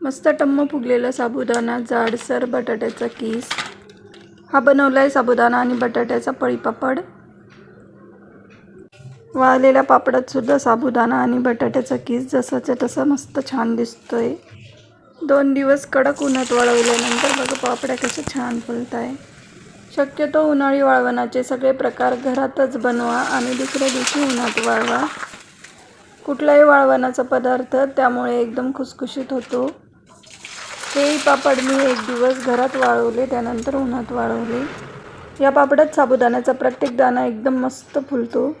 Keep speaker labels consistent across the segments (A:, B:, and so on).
A: मस्त टम्म फुगलेला साबुदाणा जाडसर बटाट्याचा किस. हा बनवला आहे साबुदाणा आणि बटाट्याचा पळीपापड. वाळलेल्या पापडातसुद्धा साबुदाणा आणि बटाट्याचा किस जसाच्या तसा मस्त छान दिसतोय. दोन दिवस कडक उन्हात वाळवल्यानंतर बघा पापड्या कशा छान फुलत आहे शक्यतो उन्हाळी वाळवणाचे सगळे प्रकार घरातच बनवा आणि दुसऱ्या दिवशी उन्हात वाळवा. कुठलाही वाळवणाचा पदार्थ त्यामुळे एकदम खुसखुशीत होतो. हेही पापड मी एक दिवस घरात वाळवले त्यानंतर उन्हात वाळवले. या पापडात साबुदाण्याचा प्रत्येक दाणा एकदम मस्त फुलतो.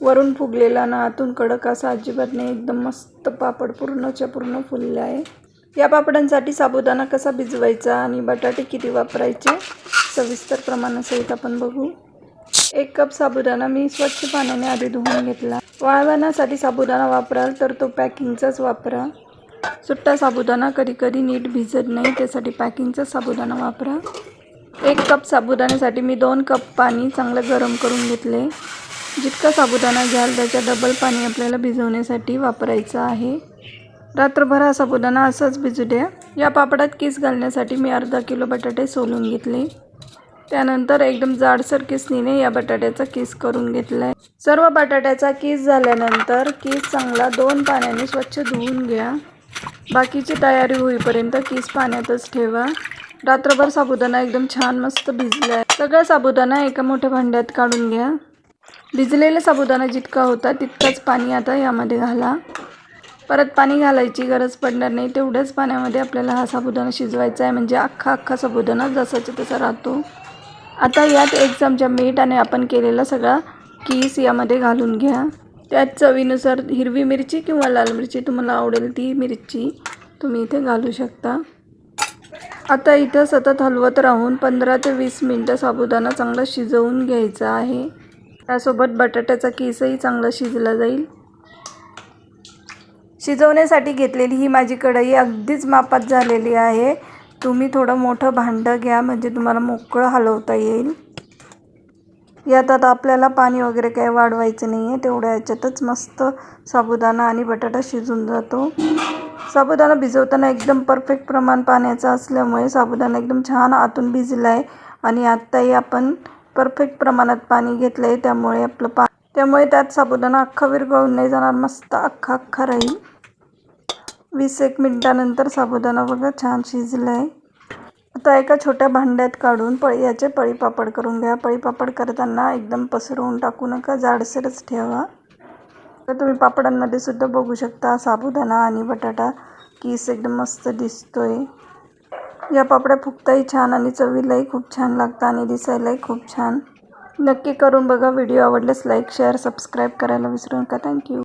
A: वरून फुगलेला ना आतून कडक असा अजिबात नाही एकदम मस्त पापड पूर्णच्या पूर्ण फुलले आहे. या पापडांसाठी साबुदाणा कसा भिजवायचा आणि बटाटे किती वापरायचे सविस्तर प्रमाणासहित आपण बघू. एक कप साबुदाणा मी स्वच्छ पाण्याने आधी धुवून घेतला. वाळवण्यासाठी साबुदाणा वापराल तर तो पॅकिंगचाच वापरा. सुट्टा साबुदाणा कधी कधी नीट भिजत नाही त्यासाठी पॅकिंगचा साबुदाणा वापरा. एक कप साबुदाण्यासाठी मी दोन कप पाणी चांगलं गरम करून घेतले. जितका साबुदाणा घ्याल त्याच्या डबल पाणी आपल्याला भिजवण्यासाठी वापरायचं आहे. रात्रभर हा साबुदाणा असंच भिजू द्या. या पापडात किस घालण्यासाठी मी अर्धा किलो बटाटे सोलून घेतले. त्यानंतर एकदम जाडसर किसणीने या बटाट्याचा किस करून घेतला आहे सर्व बटाट्याचा किस झाल्यानंतर किस चांगला दोन पाण्याने स्वच्छ धुवून घ्या. बाकीची तयारी होईपर्यंत किस पाण्यातच ठेवा. रात्रभर साबुदाणा एकदम छान मस्त भिजला आहे सगळा साबुदाणा एका मोठ्या भांड्यात काढून घ्या. भिजलेला साबुदाणा जितका होता तितकाच पाणी आता यामध्ये घाला. परत पाणी घालायची गरज पडणार नाही. तेवढ्याच पाण्यामध्ये आपल्याला हा साबुदाणा शिजवायचा आहे. म्हणजे अख्खा अख्खा साबुदाणा जसाचा तसा राहतो. आता यात एक चमचा मीठ आणि आपण केलेला सगळा कीस यामध्ये घालून घ्या. त्यात चवीनुसार हिरवी मिरची किंवा लाल मिरची तुम्हाला आवडेल ती मिरची तुम्ही इथे घालू शकता. आता इथं सतत हलवत राहून पंधरा ते वीस मिनटं साबुदाणा चांगला शिजवून घ्यायचा आहे. त्यासोबत बटाट्याचा केसही चांगला शिजला जाईल. शिजवण्यासाठी घेतलेली ही माझी कढई अगदीच मापात झालेली आहे. तुम्ही थोडं मोठं भांडं घ्या म्हणजे तुम्हाला मोकळं हलवता येईल. यात आता आपल्याला पाणी वगैरे काही वाढवायचं नाही आहे तेवढ्या याच्यातच मस्त साबुदाणा आणि बटाटा शिजून जातो. साबुदाणा भिजवताना एकदम परफेक्ट प्रमाण पाण्याचं असल्यामुळे साबुदाणा एकदम छान आतून भिजला आहे आणि आत्ताही आपण परफेक्ट प्रमाणात पाणी घेतलं आहे त्यामुळे आपलं पा त्यामुळे त्यात साबुदाणा अख्खा विरघळून नाही जाणार. मस्त अख्खा अख्खा राहील. वीस एक मिनटानंतर साबुदाणा बघा छान शिजला आहे आता एका छोट्या भांड्यात काढून पळी याचे पळीपापड करून घ्या. पळीपापड करताना एकदम पसरवून टाकू नका. जाडसरच ठेवा. तर तुम्ही पापडांमध्ये सुद्धा बघू शकता साबुदाणा आणि बटाटा. किस एकदम मस्त दिसतोय. या पापड्या फुगताही छान आणि चवीलाही खूप छान लागतं आणि दिसायलाही खूप छान. नक्की करून बघा. व्हिडिओ आवडल्यास लाईक शेअर सबस्क्राईब करायला विसरू नका. थँक्यू.